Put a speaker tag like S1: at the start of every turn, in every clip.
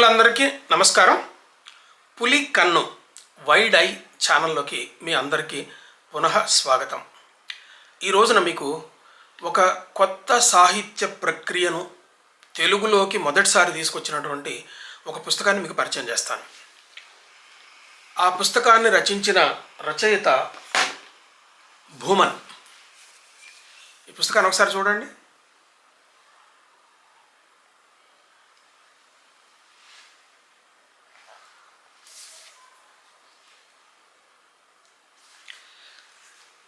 S1: మిత్రులందరికీ నమస్కారం. పులి కన్ను వైడ్ ఐ ఛానల్లోకి మీ అందరికీ పునః స్వాగతం. ఈ రోజున మీకు ఒక కొత్త సాహిత్య ప్రక్రియను తెలుగులోకి మొదటిసారి తీసుకొచ్చినటువంటి ఒక పుస్తకాన్ని మీకు పరిచయం చేస్తాను. ఆ పుస్తకాన్ని రచించిన రచయిత భూమన్. ఈ పుస్తకాన్ని ఒకసారి చూడండి.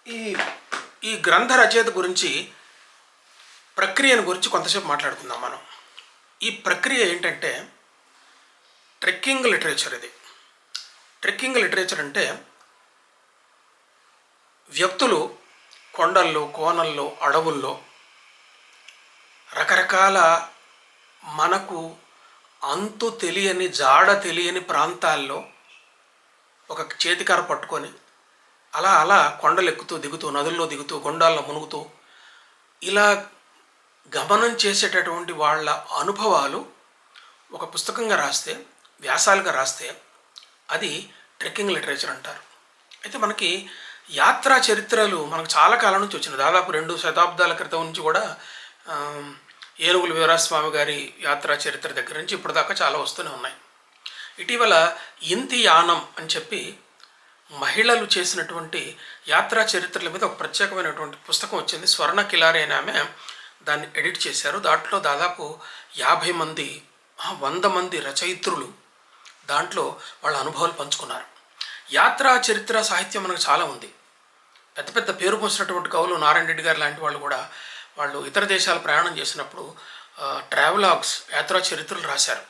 S1: ఈ ఈ గ్రంథ రచయిత గురించి ప్రక్రియను గురించి కొంతసేపు మాట్లాడుకుందాం మనం. ఈ ప్రక్రియ ఏంటంటే ట్రెక్కింగ్ లిటరేచర్ ఇది. ట్రెక్కింగ్ లిటరేచర్ అంటే వ్యక్తులు కొండల్లో కోనల్లో అడవుల్లో రకరకాల మనకు అంతు తెలియని జాడ తెలియని ప్రాంతాల్లో ఒక చేతికర పట్టుకొని అలా అలా కొండలు ఎక్కుతూ దిగుతూ నదుల్లో దిగుతూ గుండాల్లో మునుగుతూ ఇలా గమనం చేసేటటువంటి వాళ్ళ అనుభవాలు ఒక పుస్తకంగా రాస్తే వ్యాసాలుగా రాస్తే అది ట్రెక్కింగ్ లిటరేచర్ అంటారు. అయితే మనకి యాత్రా చరిత్రలు మనకు చాలా కాలం నుంచి వచ్చిన దాదాపు రెండు శతాబ్దాల క్రితం నుంచి కూడా ఏనుగులు ఏనుగుల వీరాస్వామి గారి యాత్రా చరిత్ర దగ్గర నుంచి ఇప్పటిదాకా చాలా వస్తూనే ఉన్నాయి. ఇటీవల ఇంతి యానం అని చెప్పి మహిళలు చేసినటువంటి యాత్రా చరిత్రల మీద ఒక ప్రత్యేకమైనటువంటి పుస్తకం వచ్చింది. స్వర్ణ కిలారి అనే ఆమె దాన్ని ఎడిట్ చేశారు. దాంట్లో దాదాపు యాభై మంది వంద మంది రచయిత్రులు దాంట్లో వాళ్ళ అనుభవాలు పంచుకున్నారు. యాత్రా చరిత్ర సాహిత్యం మనకు చాలా ఉంది. పెద్ద పెద్ద పేరు పోసినటువంటి కవులు నారాయణ రెడ్డి గారు లాంటి వాళ్ళు కూడా వాళ్ళు ఇతర దేశాలు ప్రయాణం చేసినప్పుడు ట్రావెలాగ్స్ యాత్రా చరిత్రలు రాశారు.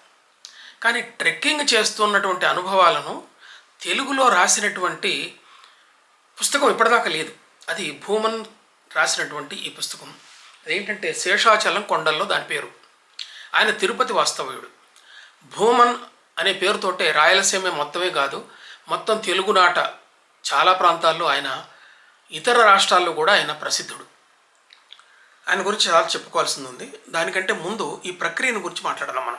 S1: కానీ ట్రెక్కింగ్ చేస్తున్నటువంటి అనుభవాలను తెలుగులో రాసినటువంటి పుస్తకం ఇప్పటిదాకా లేదు. అది భూమన్ రాసినటువంటి ఈ పుస్తకం. అదేంటంటే శేషాచలం కొండల్లో దాని పేరు. ఆయన తిరుపతి వాస్తవ్యుడు. భూమన్ అనే పేరుతోటే రాయలసీమ మొత్తమే కాదు మొత్తం తెలుగునాట చాలా ప్రాంతాల్లో ఆయన ఇతర రాష్ట్రాల్లో కూడా ఆయన ప్రసిద్ధుడు. ఆయన గురించి చాలా చెప్పుకోవాల్సింది ఉంది. దానికంటే ముందు ఈ ప్రక్రియను గురించి మాట్లాడదాం మనం.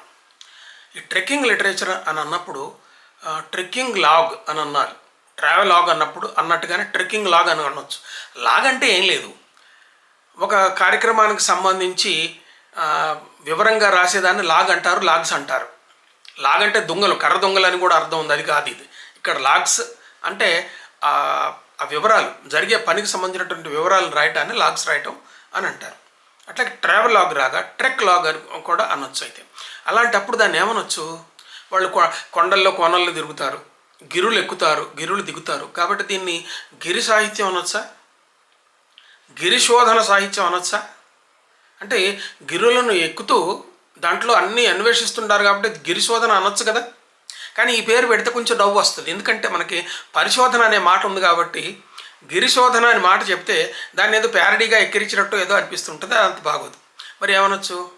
S1: ఈ ట్రెక్కింగ్ లిటరేచర్ అని అన్నప్పుడు ట్రెక్కింగ్ లాగ్ అని అన్నారు. ట్రావెల్ లాగ్ అన్నప్పుడు అన్నట్టుగానే ట్రెక్కింగ్ లాగ్ అని అనొచ్చు. లాగ్ అంటే ఏం లేదు. ఒక కార్యక్రమానికి సంబంధించి వివరంగా రాసేదాన్ని లాగ్ అంటారు లాగ్స్ అంటారు. లాగ్ అంటే దొంగలు కర్ర దొంగలు అని కూడా అర్థం ఉంది. అది కాదు ఇది. ఇక్కడ లాగ్స్ అంటే ఆ వివరాలు జరిగే పనికి సంబంధించినటువంటి వివరాలు రాయటాన్ని లాగ్స్ రాయటం అని అంటారు. అట్లా ట్రావెల్ లాగ్ రాగా ట్రెక్ లాగ్ అని కూడా అనొచ్చు అయితే. అలాంటప్పుడు దాన్ని ఏమనొచ్చు? వాళ్ళు కొ- కొండల్లో కోనల్లో తిరుగుతారు. గిరులు ఎక్కుతారు గిరులు దిగుతారు. కాబట్టి దీన్ని గిరి సాహిత్యం అనొచ్చా? గిరిశోధన సాహిత్యం అనొచ్చా? అంటే గిరులను ఎక్కుతూ దాంట్లో అన్నీ అన్వేషిస్తుంటారు కాబట్టి గిరిశోధన అనొచ్చు కదా? కానీ ఈ పేరు పెడితే కొంచెం నవ్వు వస్తుంది. ఎందుకంటే మనకి పరిశోధన అనే మాట ఉంది కాబట్టి గిరిశోధన అనే మాట చెప్తే దాన్ని ఏదో ప్యారడీగా ఎక్కిరించినట్టు ఏదో అనిపిస్తుంటుంది అది అంత బాగోదు. మరి ఏమనొచ్చు?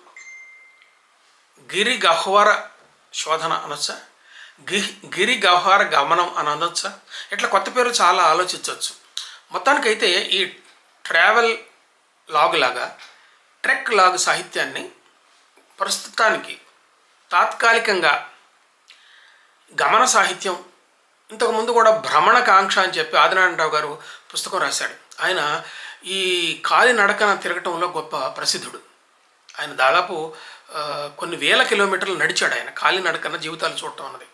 S1: గిరి గహ్వర శోధన అనొచ్చా? గి గిరి గహ్వార గమనం అని అనొచ్చా? ఇట్లా కొత్త పేరు చాలా ఆలోచించవచ్చు మొత్తానికైతే ఈ ట్రావెల్ లాగ్ లాగా ట్రెక్ లాగ్ సాహిత్యాన్ని ప్రస్తుతానికి తాత్కాలికంగా గమన సాహిత్యం ఇంతకుముందు కూడా భ్రమణకాంక్ష అని చెప్పి ఆదినారాయణరావు గారు పుస్తకం రాశాడు. ఆయన ఈ కాలి నడకన తిరగటంలో గొప్ప ప్రసిద్ధుడు. ఆయన దాదాపు కొన్ని వేల కిలోమీటర్లు నడిచాడు ఆయన. కాలి జీవితాలు చూడటం అన్నది.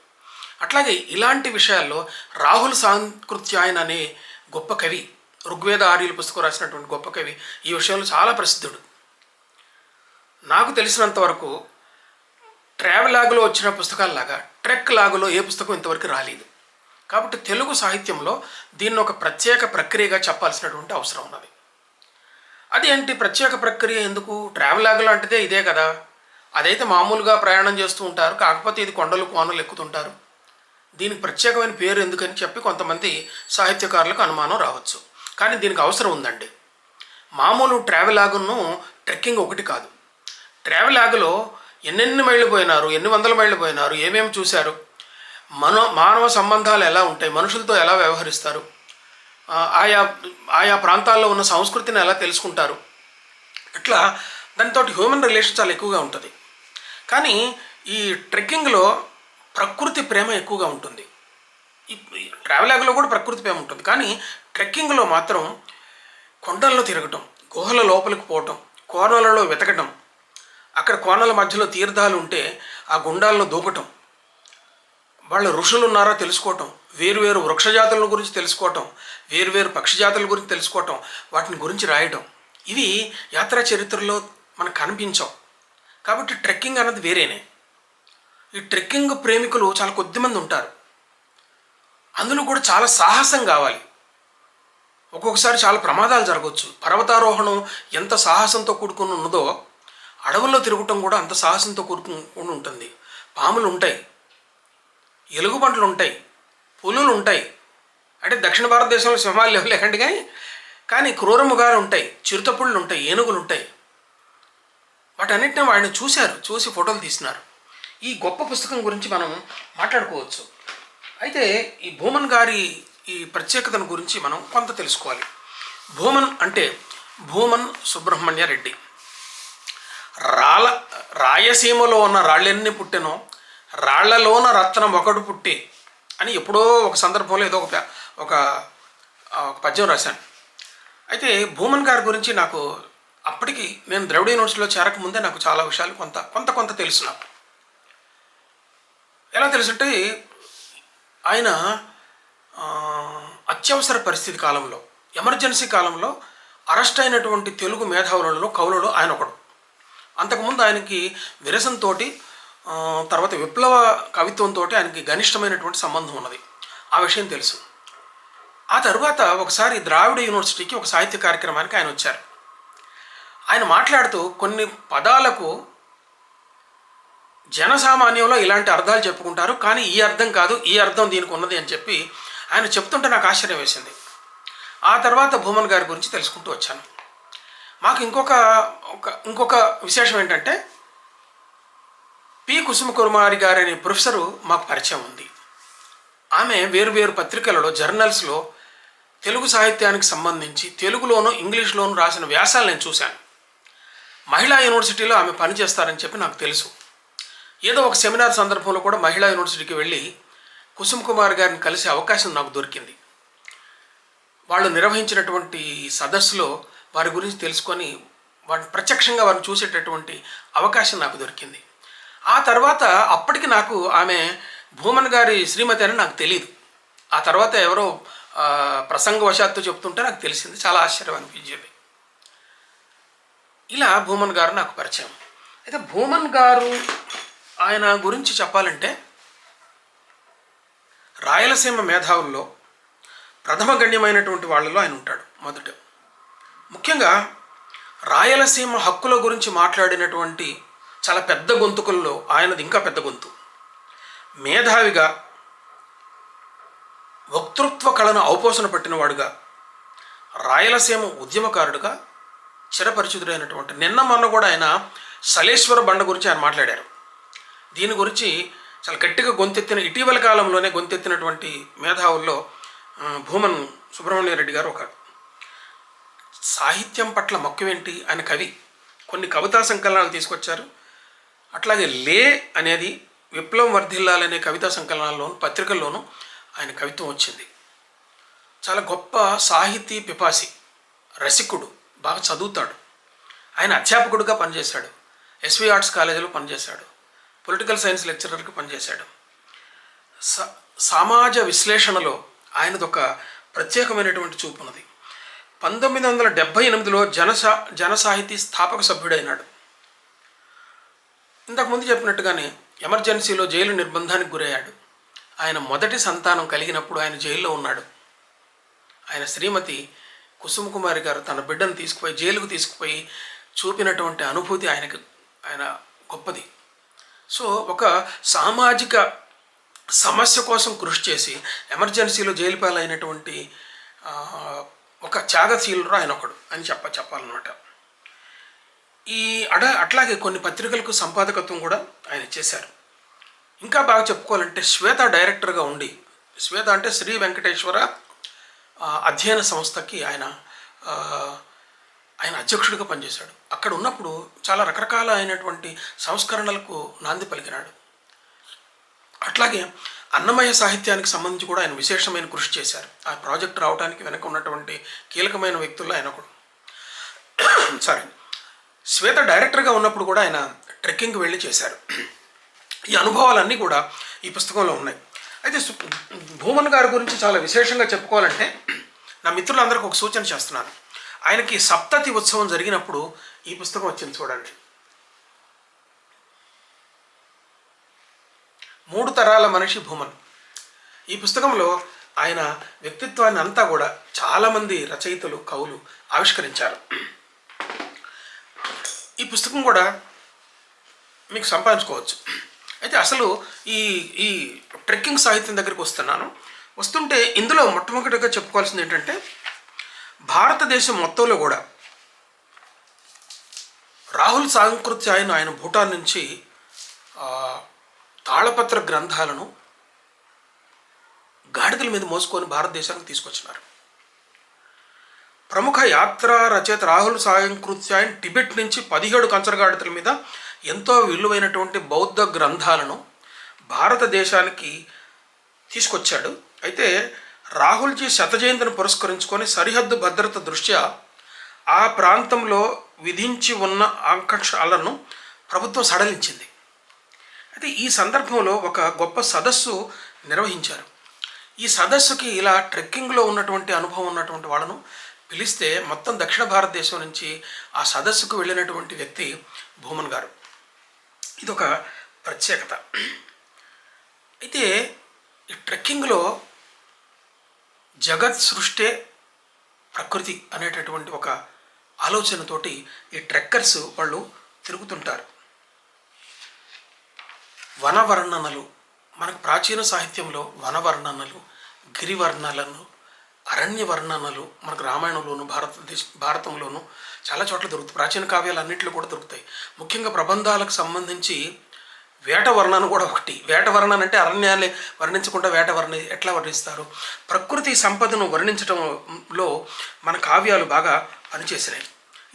S1: అట్లాగే ఇలాంటి విషయాల్లో రాహుల్ సాంకృత్యాయన్ అనే గొప్ప కవి ఋగ్వేద ఆర్యుల పుస్తకం రాసినటువంటి గొప్ప కవి ఈ విషయంలో చాలా ప్రసిద్ధుడు. నాకు తెలిసినంత వరకు ట్రావెల్ లాగులో వచ్చిన పుస్తకాల్లాగా ట్రెక్ లాగులో ఏ పుస్తకం ఇంతవరకు రాలేదు. కాబట్టి తెలుగు సాహిత్యంలో దీన్ని ఒక ప్రత్యేక ప్రక్రియగా చెప్పాల్సినటువంటి అవసరం ఉన్నది. అది ఏంటి ప్రత్యేక ప్రక్రియ ఎందుకు? ట్రావెల్ లాగ్ లాంటిదే ఇదే కదా. అదైతే మామూలుగా ప్రయాణం చేస్తూ ఉంటారు కాకపోతే ఇది కొండలు కోనలు ఎక్కుతుంటారు. దీనికి ప్రత్యేకమైన పేరు ఎందుకని చెప్పి కొంతమంది సాహిత్యకారులకు అనుమానం రావచ్చు. కానీ దీనికి అవసరం ఉందండి. మామూలు ట్రావెలాగును ట్రెక్కింగ్ ఒకటి కాదు. ట్రావెలాగులో ఎన్నెన్ని మైళ్ళు పోయినారు ఎన్ని వందల మైళ్ళు పోయినారు ఏమేమి చూశారు మనో మానవ సంబంధాలు ఎలా ఉంటాయి మనుషులతో ఎలా వ్యవహరిస్తారు ఆయా ఆయా ప్రాంతాల్లో ఉన్న సంస్కృతిని ఎలా తెలుసుకుంటారు. ఇట్లా దానితోటి హ్యూమన్ రిలేషన్ చాలా ఎక్కువగా ఉంటుంది. కానీ ఈ ట్రెక్కింగ్లో ప్రకృతి ప్రేమ ఎక్కువగా ఉంటుంది. ట్రావెలాగ్లో కూడా ప్రకృతి ప్రేమ ఉంటుంది. కానీ ట్రెక్కింగ్లో మాత్రం కొండల్లో తిరగటం గుహల లోపలికి పోవటం కోనలలో వెతకటం అక్కడ కోనల మధ్యలో తీర్థాలు ఉంటే ఆ గుండాల్లో దూకటం వాళ్ళ ఋషులు ఉన్నారా తెలుసుకోవటం వేరువేరు వృక్షజాతుల గురించి తెలుసుకోవటం వేరువేరు పక్షి జాతుల గురించి తెలుసుకోవటం వాటిని గురించి రాయటం ఇవి యాత్రా చరిత్రలో మనకు కనిపించవు. కాబట్టి ట్రెక్కింగ్ అన్నది వేరేనే. ఈ ట్రెక్కింగ్ ప్రేమికులు చాలా కొద్దిమంది ఉంటారు. అందులో కూడా చాలా సాహసం కావాలి. ఒక్కొక్కసారి చాలా ప్రమాదాలు జరగవచ్చు పర్వతారోహణం ఎంత సాహసంతో కూడుకుని ఉన్నదో అడవుల్లో తిరగటం కూడా అంత సాహసంతో కూడుకుని ఉంటుంది. పాములు ఉంటాయి. ఎలుగుబంట్లు ఉంటాయి. పులులు ఉంటాయి. అంటే దక్షిణ భారతదేశంలో సింహాలు లేవు లేకండి కానీ కానీ క్రూరముగాలు ఉంటాయి. చిరుతపుళ్ళు ఉంటాయి. ఏనుగులు ఉంటాయి. వాటన్నిటిని వాడిని చూశారు చూసి ఫోటోలు తీసినారు. ఈ గొప్ప పుస్తకం గురించి మనం మాట్లాడుకోవచ్చు. అయితే ఈ భూమన్ గారి ఈ ప్రత్యేకతను గురించి మనం కొంత తెలుసుకోవాలి. భూమన్ అంటే భూమన్ సుబ్రహ్మణ్య రెడ్డి. రాళ్ళ రాయసీమలో ఉన్న రాళ్ళెన్ని పుట్టెనో రాళ్ళలోన రత్నం ఒకడు పుట్టి అని ఎప్పుడో ఒక సందర్భంలో ఏదో ఒక ఒక పద్యం రాశాను. అయితే భూమన్ గారి గురించి నాకు అప్పటికి నేను ద్రవిడ యూనివర్సిటీలో చేరకముందే నాకు చాలా విషయాలు కొంత కొంత కొంత తెలుసు నాకు. ఎలా తెలుసుంటే ఆయన అత్యవసర పరిస్థితి కాలంలో ఎమర్జెన్సీ కాలంలో అరెస్ట్ అయినటువంటి తెలుగు మేధావులలో కవులలో ఆయన ఒకడు. అంతకుముందు ఆయనకి విరసంతో తర్వాత విప్లవ కవిత్వంతో ఆయనకి గనిష్టమైనటువంటి సంబంధం ఉన్నది. ఆ విషయం తెలుసు. ఆ తర్వాత ఒకసారి ద్రావిడ యూనివర్సిటీకి ఒక సాహిత్య కార్యక్రమానికి ఆయన వచ్చారు. ఆయన మాట్లాడుతూ కొన్ని పదాలకు జనసామాన్యంలో ఇలాంటి అర్థాలు చెప్పుకుంటారు కానీ ఈ అర్థం కాదు ఈ అర్థం దీనికి ఉన్నది అని చెప్పి ఆయన చెప్తుంటే నాకు ఆశ్చర్యం వేసింది. ఆ తర్వాత భూమన్ గారి గురించి తెలుసుకుంటూ వచ్చాను. మాకు ఇంకొక ఒక ఇంకొక విశేషం ఏంటంటే పి. కుసుమ కుమారి గారు అనే ప్రొఫెసరు మాకు పరిచయం ఉంది. ఆమె వేరు వేరు పత్రికలలో జర్నల్స్లో తెలుగు సాహిత్యానికి సంబంధించి తెలుగులోను ఇంగ్లీష్లోను రాసిన వ్యాసాలు నేను చూశాను. మహిళా యూనివర్సిటీలో ఆమె పనిచేస్తారని చెప్పి నాకు తెలుసు. ఏదో ఒక సెమినార్ సందర్భంలో కూడా మహిళా యూనివర్సిటీకి వెళ్ళి కుసుమ్ కుమార్ గారిని కలిసే అవకాశం నాకు దొరికింది. వాళ్ళు నిర్వహించినటువంటి సదస్సులో వారి గురించి తెలుసుకొని వారిని ప్రత్యక్షంగా వారిని చూసేటటువంటి అవకాశం నాకు దొరికింది. ఆ తర్వాత అప్పటికి నాకు ఆమె భూమన్ గారి శ్రీమతి అని నాకు తెలియదు ఆ తర్వాత ఎవరో ప్రసంగవశాత్తు చెప్తుంటే నాకు తెలిసింది. చాలా ఆశ్చర్యం అనిపించేది. ఇలా భూమన్ గారు నాకు పరిచయం. అయితే భూమన్ గారు ఆయన గురించి చెప్పాలంటే రాయలసీమ మేధావుల్లో ప్రథమ గణ్యమైనటువంటి వాళ్ళలో ఆయన ఉంటాడు మొదట. ముఖ్యంగా రాయలసీమ హక్కుల గురించి మాట్లాడినటువంటి చాలా పెద్ద గొంతుకుల్లో ఆయనది ఇంకా పెద్ద గొంతు. మేధావిగా వక్తృత్వ కళను ఔపోసన పట్టినవాడుగా రాయలసీమ ఉద్యమకారుడుగా చిరపరిచితుడైనటువంటి నిన్న మొన్న కూడా ఆయన సలేశ్వర బండ గురించి ఆయన మాట్లాడారు. దీని గురించి చాలా గట్టిగా గొంతెత్తిన ఇటీవల కాలంలోనే గొంతెత్తినటువంటి మేధావుల్లో భూమన్ సుబ్రహ్మణ్య రెడ్డి గారు ఒక సాహిత్యం పట్ల మక్కువేంటి? ఆయన కవి. కొన్ని కవితా సంకలనాలు తీసుకొచ్చారు. అట్లాగే లే అనేది విప్లవం వర్ధిల్లాలనే కవితా సంకలనాల్లోను పత్రికల్లోనూ ఆయన కవిత్వం వచ్చింది. చాలా గొప్ప సాహితీ పిపాసి రసికుడు. బాగా చదువుతాడు. ఆయన అధ్యాపకుడిగా పనిచేశాడు. ఎస్వి ఆర్ట్స్ కాలేజీలో పనిచేశాడు. పొలిటికల్ సైన్స్ లెక్చరర్కి పనిచేశాడు. స సమాజ విశ్లేషణలో ఆయనదొక ప్రత్యేకమైనటువంటి చూపు ఉన్నది పంతొమ్మిది వందల డెబ్భై ఎనిమిదిలో జనసా జనసాహితీ స్థాపక సభ్యుడైనాడు. ఇంతకుముందు చెప్పినట్టుగానే ఎమర్జెన్సీలో జైలు నిర్బంధానికి గురయ్యాడు. ఆయన మొదటి సంతానం కలిగినప్పుడు ఆయన జైల్లో ఉన్నాడు. ఆయన శ్రీమతి కుసుమ కుమారి గారు తన బిడ్డను తీసుకుపోయి జైలుకు తీసుకుపోయి చూపినటువంటి అనుభూతి ఆయనకు ఆయన గొప్పది. సో ఒక సామాజిక సమస్య కోసం కృషి చేసి ఎమర్జెన్సీలో జైలు పాలైనటువంటి ఒక త్యాగశీలుడు ఆయన ఒకడు అని చెప్ప చెప్పాలన్నమాట. ఈ అడ అట్లాగే కొన్ని పత్రికలకు సంపాదకత్వం కూడా ఆయన చేశారు. ఇంకా బాగా చెప్పుకోవాలంటే శ్వేత డైరెక్టర్గా ఉండి శ్వేత అంటే శ్రీ వెంకటేశ్వర అధ్యయన సంస్థకి ఆయన ఆయన అధ్యక్షుడిగా పనిచేశాడు. అక్కడ ఉన్నప్పుడు చాలా రకరకాల అయినటువంటి సంస్కరణలకు నాంది పలికినాడు. అట్లాగే అన్నమయ సాహిత్యానికి సంబంధించి కూడా ఆయన విశేషమైన కృషి చేశారు. ఆ ప్రాజెక్ట్ రావడానికి వెనక ఉన్నటువంటి కీలకమైన వ్యక్తుల్లో ఆయన ఒకడు. సారీ శ్వేత డైరెక్టర్గా ఉన్నప్పుడు కూడా ఆయన ట్రెక్కింగ్కి వెళ్ళి చేశారు. ఈ అనుభవాలన్నీ కూడా ఈ పుస్తకంలో ఉన్నాయి. అయితే భూమన్ గారి గురించి చాలా విశేషంగా చెప్పుకోవాలంటే నా మిత్రులందరికీ ఒక సూచన చేస్తున్నాను. ఆయనకి సప్తతి ఉత్సవం జరిగినప్పుడు ఈ పుస్తకం వచ్చింది చూడండి. మూడు తరాల మనిషి భూమన్. ఈ పుస్తకంలో ఆయన వ్యక్తిత్వాన్ని అంతా కూడా చాలామంది రచయితలు కవులు ఆవిష్కరించారు. ఈ పుస్తకం కూడా మీకు సంపాదించుకోవచ్చు. అయితే అసలు ఈ ఈ ట్రెక్కింగ్ సాహిత్యం దగ్గరికి వస్తున్నాను. వస్తుంటే ఇందులో మొట్టమొదటిగా చెప్పుకోవాల్సింది ఏంటంటే భారతదేశం మొత్తంలో కూడా రాహుల్ సాంకృత్యాయన ఆయన భూటాన్ నుంచి తాళపత్ర గ్రంథాలను గాడిదల మీద మోసుకొని భారతదేశానికి తీసుకొచ్చినారు. ప్రముఖ యాత్రా రచయిత రాహుల్ సాయంకృత్యాయన్ టిబెట్ నుంచి పదిహేడు కంచరగాడిదల మీద ఎంతో విలువైనటువంటి బౌద్ధ గ్రంథాలను భారతదేశానికి తీసుకొచ్చాడు. అయితే రాహుల్జీ శత జయంతిని పురస్కరించుకొని సరిహద్దు భద్రత దృష్ట్యా ఆ ప్రాంతంలో విధించి ఉన్న ఆంక్షలను ప్రభుత్వం సడలించింది. అయితే ఈ సందర్భంలో ఒక గొప్ప సదస్సు నిర్వహించారు. ఈ సదస్సుకి ఇలా ట్రెక్కింగ్లో ఉన్నటువంటి అనుభవం ఉన్నటువంటి వాళ్ళను పిలిస్తే మొత్తం దక్షిణ భారతదేశం నుంచి ఆ సదస్సుకు వెళ్ళినటువంటి వ్యక్తి భూమన్ గారు. ఇది ఒక ప్రత్యేకత. అయితే ఈ ట్రెక్కింగ్లో జగత్ సృష్టే ప్రకృతి అనేటటువంటి ఒక ఆలోచనతోటి ఈ ట్రెక్కర్స్ వాళ్ళు తిరుగుతుంటారు. వనవర్ణనలు మనకు ప్రాచీన సాహిత్యంలో వనవర్ణనలు గిరివర్ణనలు అరణ్య వర్ణనలు మనకు రామాయణంలోను భారతదేశ భారతంలోను చాలా చోట్ల దొరుకుతాయి. ప్రాచీన కావ్యాలు అన్నింటిలో కూడా దొరుకుతాయి. ముఖ్యంగా ప్రబంధాలకు సంబంధించి వేట వర్ణన కూడా ఒకటి. వేట వర్ణన అంటే అరణ్యాన్ని వర్ణించకుండా వేట వర్ణ ఎట్లా వర్ణిస్తారు? ప్రకృతి సంపదను వర్ణించడంలో మన కావ్యాలు బాగా పనిచేసినాయి.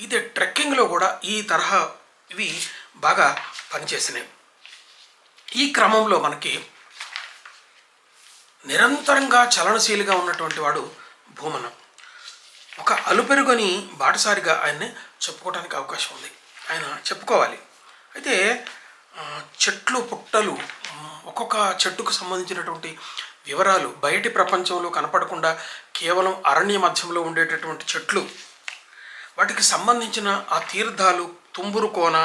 S1: ఇదే ట్రెక్కింగ్లో కూడా ఈ తరహా ఇవి బాగా పనిచేసినాయి. ఈ క్రమంలో మనకి నిరంతరంగా చలనశీలిగా ఉన్నటువంటి వాడు భూమన ఒక అలుపెరుగని బాటసారిగా ఆయన్ని చెప్పుకోవడానికి అవకాశం ఉంది. ఆయన చెప్పుకోవాలి. అయితే చెట్లు పుట్టలు ఒక్కొక్క చెట్టుకు సంబంధించినటువంటి వివరాలు బయటి ప్రపంచంలో కనపడకుండా కేవలం అరణ్య మధ్యంలో ఉండేటటువంటి చెట్లు వాటికి సంబంధించిన ఆ తీర్థాలు తుంబురు కోన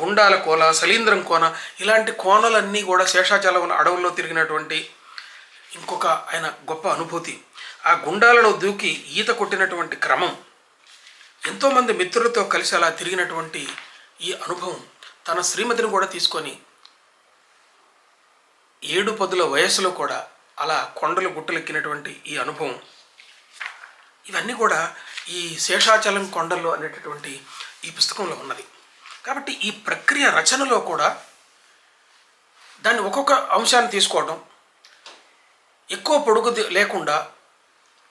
S1: గుండాల కోన సలీంద్రం కోన ఇలాంటి కోనలన్నీ కూడా శేషాచలం అడవుల్లో తిరిగినటువంటి ఇంకొక ఆయన గొప్ప అనుభూతి. ఆ గుండాలలో దూకి ఈత కొట్టినటువంటి క్రమం. ఎంతోమంది మిత్రులతో కలిసి అలా తిరిగినటువంటి ఈ అనుభవం తన శ్రీమతిని కూడా తీసుకొని ఏడు పదుల వయసులో కూడా అలా కొండలు గుట్టలెక్కినటువంటి ఈ అనుభవం. ఇవన్నీ కూడా ఈ శేషాచలం కొండలు అనేటటువంటి ఈ పుస్తకంలో ఉన్నది. కాబట్టి ఈ ప్రక్రియ రచనలో కూడా దాన్ని ఒక్కొక్క అంశాన్ని తీసుకోవడం ఎక్కువ పొడుగు లేకుండా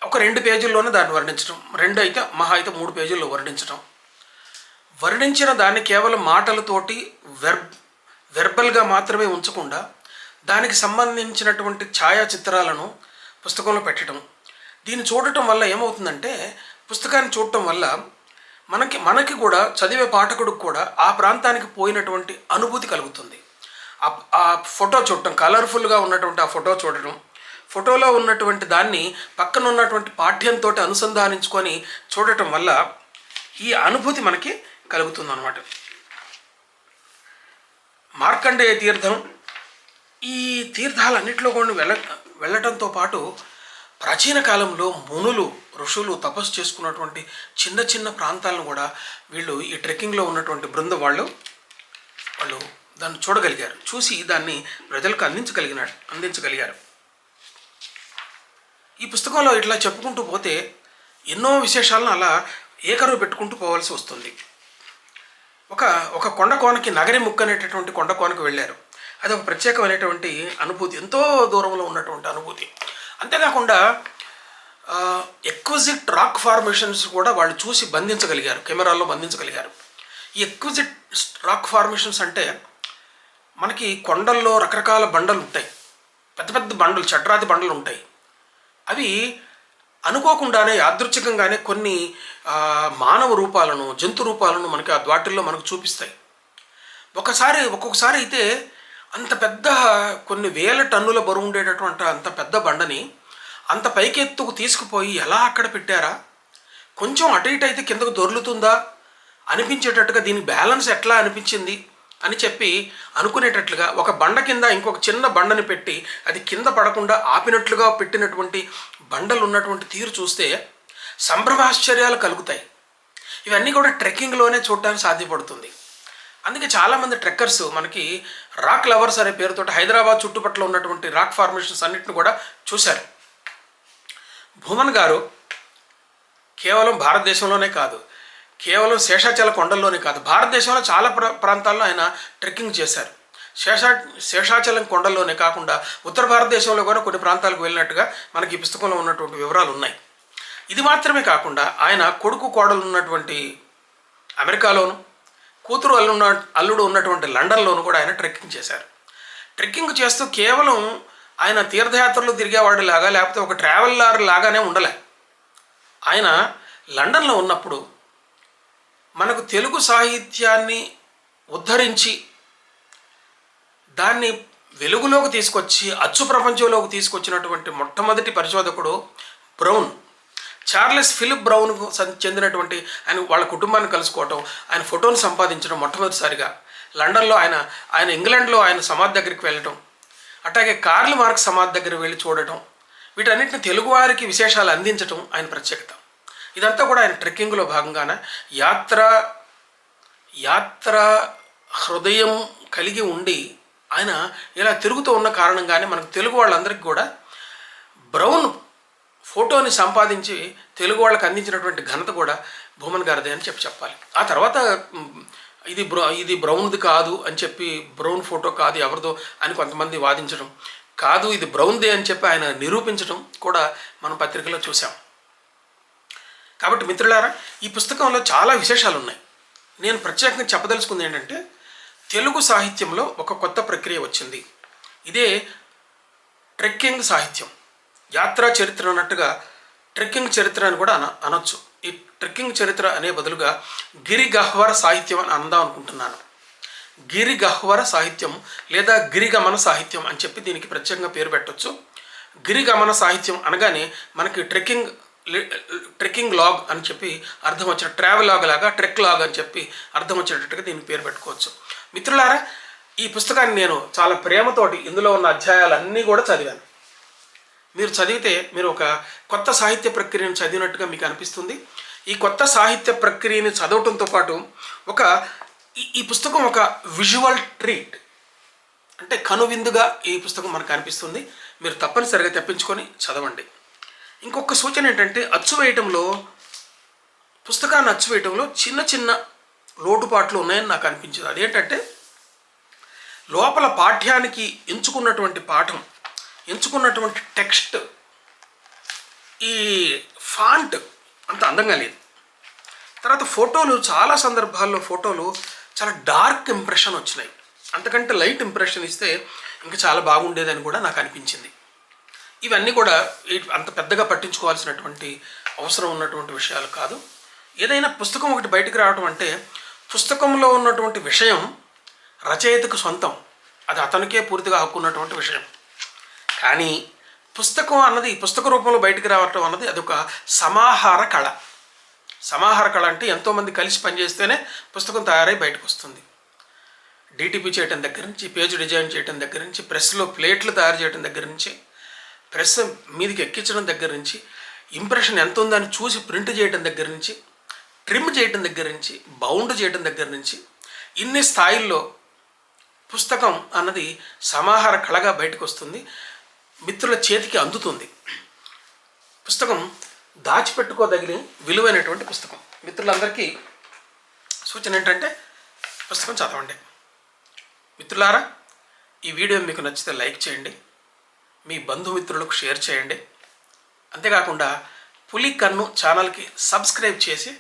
S1: ఒక రెండు పేజీల్లోనే దాన్ని వర్ణించడం రెండు అయితే మహా అయితే మూడు పేజీల్లో వర్ణించడం వర్ణించిన దాన్ని కేవలం మాటలతోటి వెర్ వెర్బల్గా మాత్రమే ఉంచకుండా దానికి సంబంధించినటువంటి ఛాయాచిత్రాలను పుస్తకంలో పెట్టడం దీన్ని చూడటం వల్ల ఏమవుతుందంటే పుస్తకాన్ని చూడటం వల్ల మనకి మనకి కూడా చదివే పాఠకుడికి కూడా ఆ ప్రాంతానికి పోయినటువంటి అనుభూతి కలుగుతుంది. ఆ- ఆ ఫోటో చూడటం కలర్ఫుల్గా ఉన్నటువంటి ఆ ఫోటో చూడటం ఫోటోలో ఉన్నటువంటి దాన్ని పక్కన ఉన్నటువంటి పాఠ్యంతో అనుసంధానించుకొని చూడటం వల్ల ఈ అనుభూతి మనకి కలుగుతుంది అనమాట మార్కండేయ తీర్థం ఈ తీర్థాలన్నింటిలో కూడా వెళ్ళ వెళ్ళటంతో పాటు ప్రాచీన కాలంలో మునులు ఋషులు తపస్సు చేసుకున్నటువంటి చిన్న చిన్న ప్రాంతాలను కూడా వీళ్ళు ఈ ట్రెక్కింగ్లో ఉన్నటువంటి బృందం వాళ్ళు వాళ్ళు దాన్ని చూడగలిగారు. చూసి దాన్ని ప్రజలకు అందించగలిగిన అందించగలిగారు. ఈ పుస్తకంలో ఇట్లా చెప్పుకుంటూ పోతే ఎన్నో విశేషాలను అలా ఏకరువు పెట్టుకుంటూ పోవాల్సి వస్తుంది. ఒక ఒక కొండ కోనకి నగరి ముక్క అనేటటువంటి కొండ కోనకు వెళ్ళారు. అది ఒక ప్రత్యేకమైనటువంటి అనుభూతి ఎంతో దూరంలో ఉన్నటువంటి అనుభూతి. అంతేకాకుండా ఎక్విజిట్ రాక్ ఫార్మేషన్స్ కూడా వాళ్ళు చూసి బంధించగలిగారు కెమెరాల్లో బంధించగలిగారు. ఈ ఎక్విజిట్ రాక్ ఫార్మేషన్స్ అంటే మనకి కొండల్లో రకరకాల బండలు ఉంటాయి పెద్ద పెద్ద బండలు చట్రాది బండలు ఉంటాయి అవి అనుకోకుండానే యాదృచ్ఛికంగానే కొన్ని మానవ రూపాలను జంతు రూపాలను మనకి ఆ వాటిల్లో మనకు చూపిస్తాయి. ఒకసారి ఒక్కొక్కసారి అయితే అంత పెద్ద కొన్ని వేల టన్నుల బరువు ఉండేటటువంటి అంత పెద్ద బండని అంత పైకెత్తుకు తీసుకుపోయి ఎలా అక్కడ పెట్టారా? కొంచెం అటు ఇటు అయితే కిందకు దొర్లుతుందా? అనిపించేటట్టుగా దీని బ్యాలెన్స్ ఎట్లా అనిపించింది? అని చెప్పి అనుకునేటట్లుగా ఒక బండ కింద ఇంకొక చిన్న బండని పెట్టి అది కింద పడకుండా ఆపినట్లుగా పెట్టినటువంటి బండలు ఉన్నటువంటి తీరు చూస్తే సంభ్రమాశ్చర్యాలు కలుగుతాయి. ఇవన్నీ కూడా ట్రెక్కింగ్లోనే చూడడానికి సాధ్యపడుతుంది. అందుకే చాలామంది ట్రెక్కర్స్ మనకి రాక్ లవర్స్ అనే పేరుతో హైదరాబాద్ చుట్టుపక్కల ఉన్నటువంటి రాక్ ఫార్మేషన్స్ అన్నిటిని కూడా చూశారు. భూమన్ గారు కేవలం భారతదేశంలోనే కాదు కేవలం శేషాచల కొండల్లోనే కాదు భారతదేశంలో చాలా ప్ర ప్రాంతాల్లో ఆయన ట్రెక్కింగ్ చేశారు. శేషా శేషాచలం కొండల్లోనే కాకుండా ఉత్తర భారతదేశంలో కూడా కొన్ని ప్రాంతాలకు వెళ్ళినట్టుగా మనకి ఈ పుస్తకంలో ఉన్నటువంటి వివరాలు ఉన్నాయి. ఇది మాత్రమే కాకుండా ఆయన కొడుకు కోడలు ఉన్నటువంటి అమెరికాలోను కూతురు అల్లు ఉన్న అల్లుడు ఉన్నటువంటి లండన్లోను కూడా ఆయన ట్రెక్కింగ్ చేశారు. ట్రెక్కింగ్ చేస్తూ కేవలం ఆయన తీర్థయాత్రలు తిరిగేవాడు లాగా లేకపోతే ఒక ట్రావెలర్ లాగానే ఉండలే. ఆయన లండన్లో ఉన్నప్పుడు మనకు తెలుగు సాహిత్యాన్ని ఉద్ధరించి దాన్ని వెలుగులోకి తీసుకొచ్చి అచ్చు ప్రపంచంలోకి తీసుకొచ్చినటువంటి మొట్టమొదటి పరిశోధకుడు బ్రౌన్. చార్లెస్ ఫిలిప్ బ్రౌన్కు చెందినటువంటి ఆయన వాళ్ళ కుటుంబాన్ని కలుసుకోవటం ఆయన ఫోటోను సంపాదించడం మొట్టమొదటిసారిగా. లండన్లో ఆయన ఆయన ఇంగ్లాండ్లో ఆయన సమాధి దగ్గరికి వెళ్ళటం అట్లాగే కార్ల్ మార్క్ సమాధి దగ్గర వెళ్ళి చూడటం వీటన్నిటిని తెలుగువారికి విశేషాలు అందించటం ఆయన ప్రత్యేకత. ఇదంతా కూడా ఆయన ట్రెక్కింగ్లో భాగంగానే? యాత్ర యాత్ర హృదయం కలిగి ఉండి ఆయన ఇలా తిరుగుతూ ఉన్న కారణంగానే మనకు తెలుగు వాళ్ళందరికీ కూడా బ్రౌన్ ఫోటోని సంపాదించి తెలుగు వాళ్ళకి అందించినటువంటి ఘనత కూడా భూమన్ గారిదే అని చెప్పి చెప్పాలి. ఆ తర్వాత ఇది బ్రౌ ఇది బ్రౌన్ది కాదు అని చెప్పి బ్రౌన్ ఫోటో కాదు ఎవరిదో అని కొంతమంది వాదించడం కాదు ఇది బ్రౌన్దే అని చెప్పి ఆయన నిరూపించడం కూడా మనం పత్రికలో చూసాం కాబట్టి మిత్రులారా ఈ పుస్తకంలో చాలా విశేషాలు ఉన్నాయి నేను ప్రత్యేకంగా చెప్పదలుచుకుంది ఏంటంటే తెలుగు సాహిత్యంలో ఒక కొత్త ప్రక్రియ వచ్చింది. ఇదే ట్రెక్కింగ్ సాహిత్యం. యాత్రా చరిత్ర అన్నట్టుగా ట్రెక్కింగ్ చరిత్ర అని కూడా అన అనొచ్చు. ఈ ట్రెక్కింగ్ చరిత్ర అనే బదులుగా గిరి గహ్వర సాహిత్యం అని అందాం అనుకుంటున్నాను. గిరి గహ్వర సాహిత్యం లేదా గిరిగమన సాహిత్యం అని చెప్పి దీనికి ప్రత్యేకంగా పేరు పెట్టొచ్చు. గిరిగమన సాహిత్యం అనగానే మనకి ట్రెక్కింగ్ ట్రెక్కింగ్ లాగ్ అని చెప్పి అర్థం వచ్చిన ట్రావెల్ లాగ్ లాగా ట్రెక్ లాగ్ అని చెప్పి అర్థం వచ్చేటట్టుగా దీనికి పేరు పెట్టుకోవచ్చు. మిత్రులారా ఈ పుస్తకాన్ని నేను చాలా ప్రేమతోటి ఇందులో ఉన్న అధ్యాయాలన్నీ కూడా చదివాను. మీరు చదివితే మీరు ఒక కొత్త సాహిత్య ప్రక్రియను చదివినట్టుగా మీకు అనిపిస్తుంది. ఈ కొత్త సాహిత్య ప్రక్రియని చదవటంతో పాటు ఒక ఈ- ఈ పుస్తకం ఒక విజువల్ ట్రీట్ అంటే కనువిందుగా ఈ పుస్తకం మనకు అనిపిస్తుంది. మీరు తప్పనిసరిగా తెప్పించుకొని చదవండి. ఇంకొక సూచన ఏంటంటే అచ్చు వేయటంలో పుస్తకాన్ని అచ్చు వేయటంలో చిన్న చిన్న లోటుపాట్లు ఉన్నాయని నాకు అనిపించింది. అదేంటంటే లోపల పాఠ్యానికి ఎంచుకున్నటువంటి పాఠం ఎంచుకున్నటువంటి టెక్స్ట్ ఈ ఫాంట్ అంత అందంగా లేదు. తర్వాత ఫోటోలు చాలా సందర్భాల్లో ఫోటోలు చాలా డార్క్ ఇంప్రెషన్ వచ్చినాయి. అంతకంటే లైట్ ఇంప్రెషన్ ఇస్తే ఇంకా చాలా బాగుండేదని కూడా నాకు అనిపించింది. ఇవన్నీ కూడా అంత పెద్దగా పట్టించుకోవాల్సినటువంటి అవసరం ఉన్నటువంటి విషయాలు కాదు. ఏదైనా పుస్తకం ఒకటి బయటకు రావడం అంటే పుస్తకంలో ఉన్నటువంటి విషయం రచయితకు సొంతం. అది అతనికే పూర్తిగా హక్కు ఉన్నటువంటి విషయం. కానీ పుస్తకం అన్నది పుస్తక రూపంలో బయటకు రావటం అన్నది అదొక సమాహార కళ. సమాహార కళ అంటే ఎంతోమంది కలిసి పనిచేస్తేనే పుస్తకం తయారై బయటకు వస్తుంది డిటిపి చేయటం దగ్గర నుంచి పేజ్ డిజైన్ చేయటం దగ్గర నుంచి ప్రెస్లో ప్లేట్లు తయారు చేయటం దగ్గర నుంచి ప్రెస్ మీదకి ఎక్కించడం దగ్గర నుంచి ఇంప్రెషన్ ఎంత ఉందని చూసి ప్రింట్ చేయటం దగ్గర నుంచి ట్రిమ్ చేయడం దగ్గర నుంచి బౌండ్ చేయటం దగ్గర నుంచి ఇన్ని స్థాయిల్లో పుస్తకం అన్నది సమాహార కళగా బయటకు వస్తుంది మిత్రుల చేతికి అందుతుంది. పుస్తకం దాచిపెట్టుకోదగిన విలువైనటువంటి పుస్తకం. మిత్రులందరికీ సూచన ఏంటంటే పుస్తకం చదవండి. మిత్రులారా ఈ వీడియో మీకు నచ్చితే లైక్ చేయండి. మీ బంధుమిత్రులకు షేర్ చేయండి. అంతేకాకుండా పులి కన్ను ఛానల్కి సబ్స్క్రైబ్ చేసి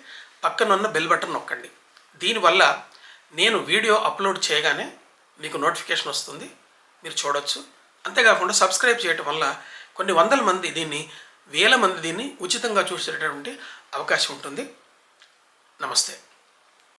S1: పక్కనున్న బెల్ బటన్ నొక్కండి. దీనివల్ల నేను వీడియో అప్లోడ్ చేయగానే మీకు నోటిఫికేషన్ వస్తుంది. మీరు చూడొచ్చు. అంతేకాకుండా సబ్స్క్రైబ్ చేయటం వల్ల కొన్ని వందల మంది దీన్ని వేల మంది దీన్ని ఉచితంగా చూసేటటువంటి అవకాశం ఉంటుంది. నమస్తే.